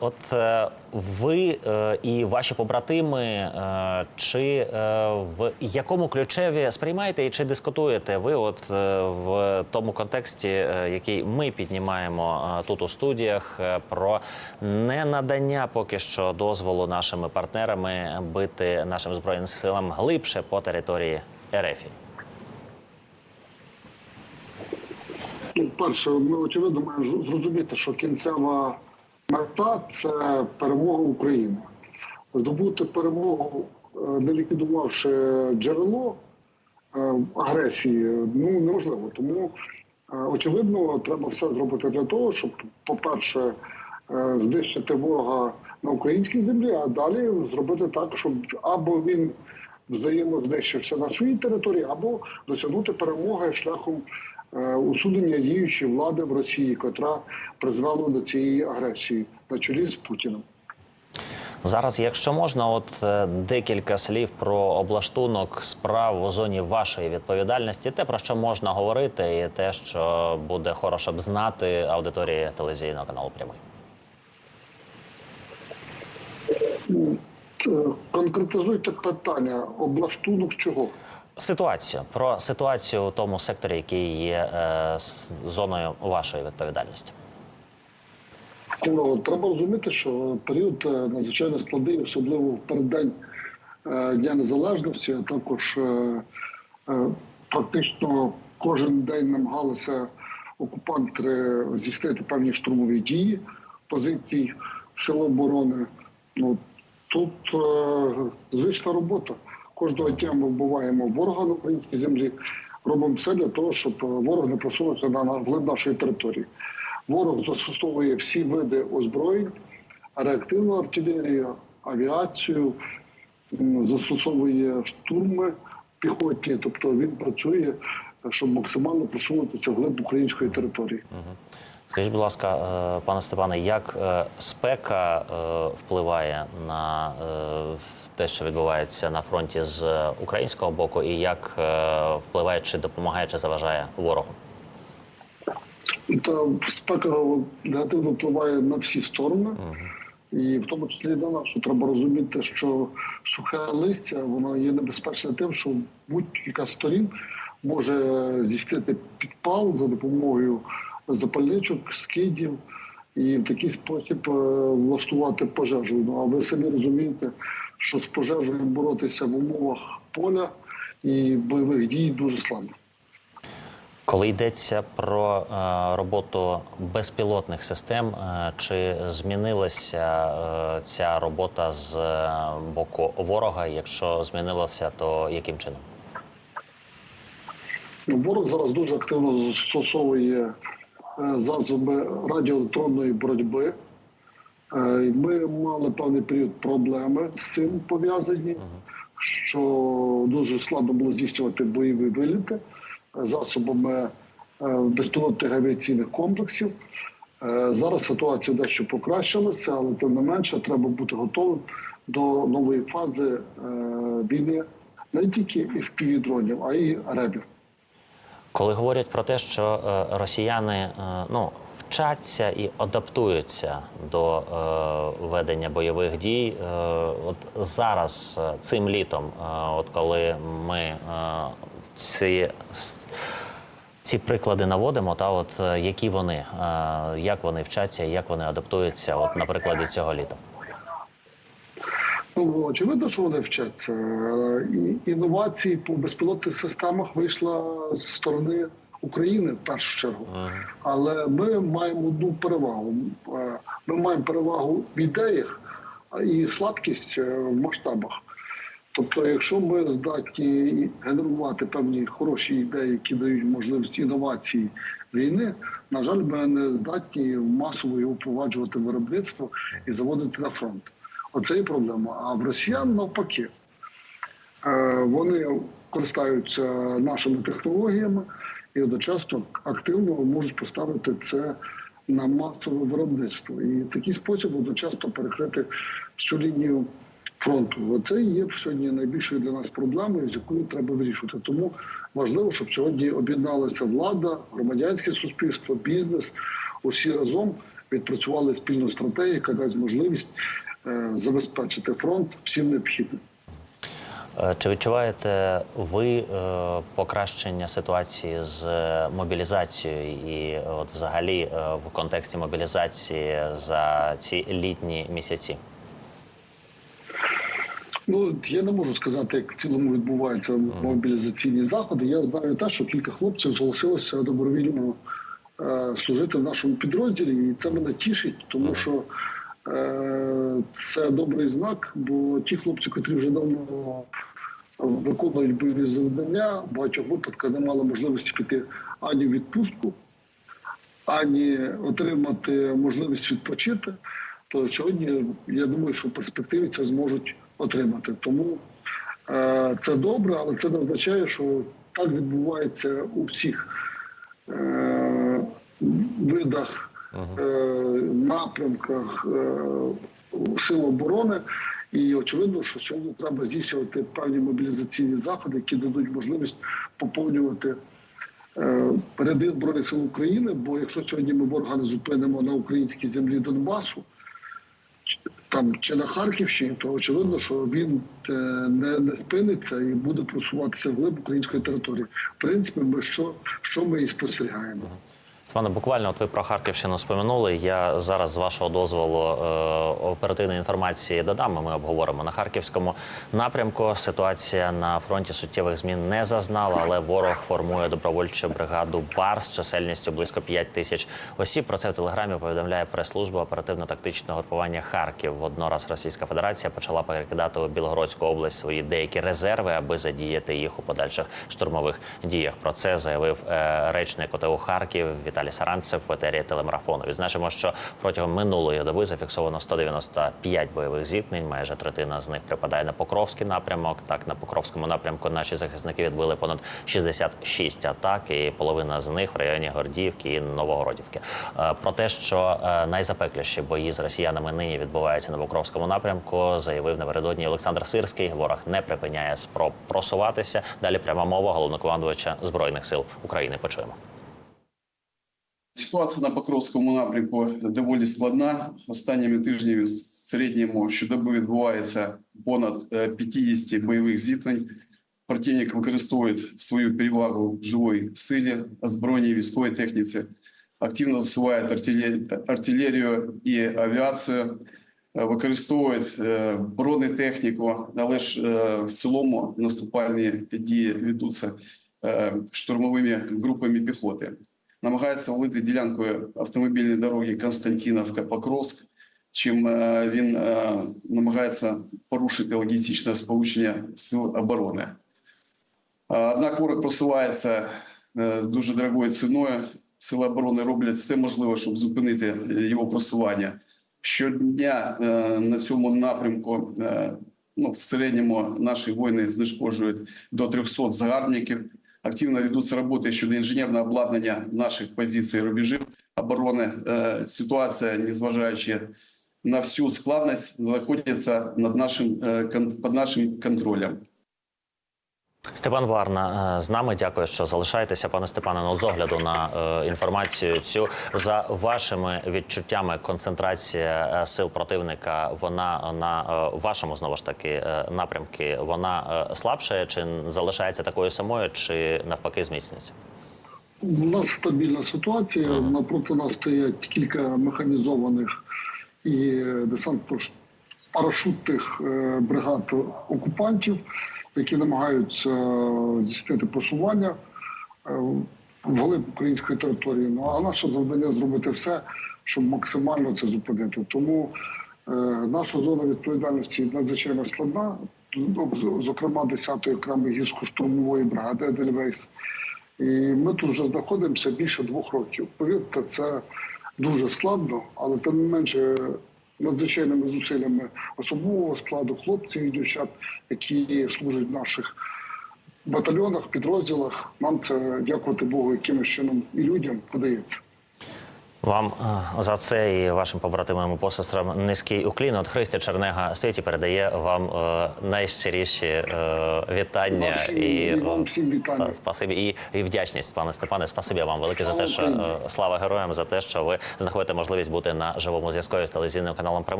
От е, ви е, і ваші побратими, е, чи в якому ключеві сприймаєте і чи дискутуєте ви, от в тому контексті, який ми піднімаємо тут у студіях, про ненадання поки що дозволу нашими партнерами бити нашим збройним силам глибше по території РФ? Ну, перше, ми очевидно маємо зрозуміти, що кінцева мета це перемога України. Здобути перемогу, е, не ліквідувавши джерело е, агресії, ну неможливо. Тому, е, очевидно, треба все зробити для того, щоб, по-перше, знищити ворога на українській землі, а далі зробити так, щоб або він взаємознищився на своїй території, або досягнути перемоги шляхом усунення діючої влади в Росії, котра призвела до цієї агресії на чолі з Путіним. Зараз, якщо можна, от е, декілька слів про облаштунок справ у зоні вашої відповідальності, те про що можна говорити, і те, що буде хороше б знати аудиторії телевізійного каналу прямий. Е, Конкретизуйте питання, облаштунок чого? Ситуацію про ситуацію у тому секторі, який є е, зоною вашої відповідальності. Ну, треба розуміти, що період е, надзвичайно складний, особливо в переддень е, Дня Незалежності. а Також е, практично кожен день намагалися окупанти здійснити певні штурмові дії позицій Сил оборони. Ну, тут звична робота. Кожного дня ми вбиваємо ворога на українській землі, робимо все для того, щоб е, ворог не просунувся на вглиб нашої території. Ворог застосовує всі види озброєнь, реактивну артилерію, авіацію, застосовує штурми піхотні, тобто він працює, щоб максимально просунутися вглиб української території. Скажіть, будь ласка, е, пане Степане, як е, спека е, впливає на те, що відбувається на фронті з українського боку, і як впливає, чи допомагає, чи заважає ворогу? Та спека негативно впливає на всі сторони, і в тому числі на нашу. Треба розуміти, що сухе листя воно є небезпечне тим, що будь-яка сторін може здійснити підпал за допомогою запальничок, скидів і в такий спосіб е, влаштувати пожежу. Ну а ви самі розумієте, що з пожежею боротися в умовах поля і бойових дій дуже складно. Коли йдеться про е, роботу безпілотних систем, е, чи змінилася е, ця робота з е, боку ворога? Якщо змінилася, то яким чином? Ворог зараз дуже активно застосовує е, засоби радіоелектронної боротьби. Е, Ми мали певний період проблеми з цим пов'язані, що дуже складно було здійснювати бойові виліти е, засобами безпілотних авіаційних комплексів. Зараз ситуація дещо покращилася, але тим не менше треба бути готовим до нової фази війни не тільки і дронів, а й ребів. Коли говорять про те, що е, росіяни е, ну, вчаться і адаптуються до е, ведення бойових дій, от зараз цим літом, от коли ми ці, ці приклади наводимо, та от які вони, як вони вчаться, як вони адаптуються, от на прикладі цього літа. Ну, очевидно, що вони вчаться. Е, І інновації по безпілотних системах вийшла з сторони України в першу чергу. Але ми маємо одну перевагу. Е, Ми маємо перевагу в ідеях і слабкість е, в масштабах. Тобто, якщо ми здатні генерувати певні хороші ідеї, які дають можливість інновації війни, на жаль, ми не здатні масово його впроваджувати в виробництво і заводити на фронт. Оце і проблема. А в росіян навпаки. Е, Вони користуються нашими технологіями і одночасно активно можуть поставити це на масове виробництво. І такий спосіб одночасно перекрити всю лінію фронту. Оце є сьогодні найбільшою для нас проблемою, з якою треба вирішувати. Тому важливо, щоб сьогодні об'єдналася влада, громадянське суспільство, бізнес, усі разом відпрацювали спільну стратегію, яка дасть можливість забезпечити фронт всім необхідним. Е, Чи відчуваєте ви е, покращення ситуації з е, мобілізацією і е, от взагалі е, в контексті мобілізації за ці літні місяці? Ну я не можу сказати, як в цілому відбуваються мобілізаційні заходи. Я знаю те, що кілька хлопців зголосилося добровільно е, служити в нашому підрозділі, і це мене тішить, тому що е, це добрий знак. Бо ті хлопці, котрі вже давно виконують бойові завдання, в багатьох випадках не мали можливості піти ані в відпустку, ані отримати можливість відпочити, то сьогодні я думаю, що в перспективі це зможуть отримати. Тому е, це добре, але це не означає, що так відбувається у всіх е, видах, е, напрямках е, сил оборони. І очевидно, що сьогодні треба здійснювати певні мобілізаційні заходи, які дадуть можливість поповнювати е, ряди збройних сил України. Бо якщо сьогодні ми ворога не зупинимо на українській землі Донбасу, там чи на Харківщині, то очевидно, що він е, не, не спиниться і буде просуватися вглиб української території. В принципі, ми що, що ми і спостерігаємо. Степане, буквально от ви про Харківщину спомянули. Я зараз з вашого дозволу е, оперативної інформації додам. Ми обговоримо на харківському напрямку. Ситуація на фронті суттєвих змін не зазнала, але ворог формує добровольчу бригаду БАР з чисельністю близько 5 тисяч осіб. Про це в телеграмі повідомляє прес-служба оперативно-тактичного групування Харків. Воднораз Російська Федерація почала перекидати у Білгородську область свої деякі резерви, аби задіяти їх у подальших штурмових діях. Про це заявив е, речник ОТУ Харків Віталій Саранцев в етері телемарафону. Відзначимо, що протягом минулої доби зафіксовано 195 бойових зіткнень. Майже третина з них припадає на Покровський напрямок. Так на Покровському напрямку наші захисники відбили понад 66 атак, і половина з них в районі Гордіївки і Новогородівки. Е, Про те, що е, найзапекліші бої з росіянами нині відбуваються на Покровському напрямку, заявив напередодні Олександр Сирський. Ворог не припиняє спроб просуватися. Далі пряма мова головнокомандувача збройних сил України. Почуємо. Ситуація на Покровському напрямку доволі складна. Останніми тижнями в середньому щодоби відбувається понад е, 50 бойових зіткнень. Противник використовує свою перевагу в живій силі, озброєнні військовій техніці, активно засуває артилерію і авіацію, використовує е, бронетехніку, але ж е, в цілому наступальні дії ведуться е, штурмовими групами піхоти намагається влити ділянкою автомобільної дороги Константиновка-Покровськ, чим е, він е, намагається порушити логістичне сполучення сил оборони. Е, Однак ворог просувається дуже дорогою ціною. Сили оборони роблять все можливе, щоб зупинити його просування. Щодня на цьому напрямку ну, в середньому наші воїни знешкоджують до 300 загарбників. Активно ведуться роботи щодо інженерного обладнання наших позицій і рубежів оборони. Е, Ситуація, незважаючи на всю складність, знаходиться над нашим, е, кон- під нашим контролем. Степан Варна е, з нами. Дякую, що залишаєтеся, пане Степане. Ну, з огляду на е, інформацію цю за вашими відчуттями, концентрація е, сил противника, вона на е, вашому знову ж таки е, напрямки, вона е, слабшає, чи залишається такою самою, чи навпаки зміцнюється? У нас стабільна ситуація. Напроти нас стоять кілька механізованих і десантно-парашутних е, бригад окупантів, які намагаються здійснити просування е, вглиб української території. Ну а наше завдання зробити все, щоб максимально це зупинити. Тому е, наша зона відповідальності надзвичайно складна. Зокрема, 10-ї окремої гірсько-штурмової бригади Едельвейс. І ми тут вже знаходимося більше двох років. Повірте, це дуже складно, але тим не менше надзвичайними зусиллями особового складу хлопців і дівчат, які служать в наших батальйонах, підрозділах. Нам це дякувати Богу, якимось чином і людям вдається. Вам е, за це і вашим побратимам і посестрам низький уклін. От Христя Чернега Світі передає вам е, найщиріші е, вітання Ваші- і, і вам е, всім вітання. та, спасибі і, і вдячність, пане Степане. Спасибі вам велике за те, що е, слава героям за те, що ви знаходите можливість бути на живому зв'язку з телевізійним каналом Прямий.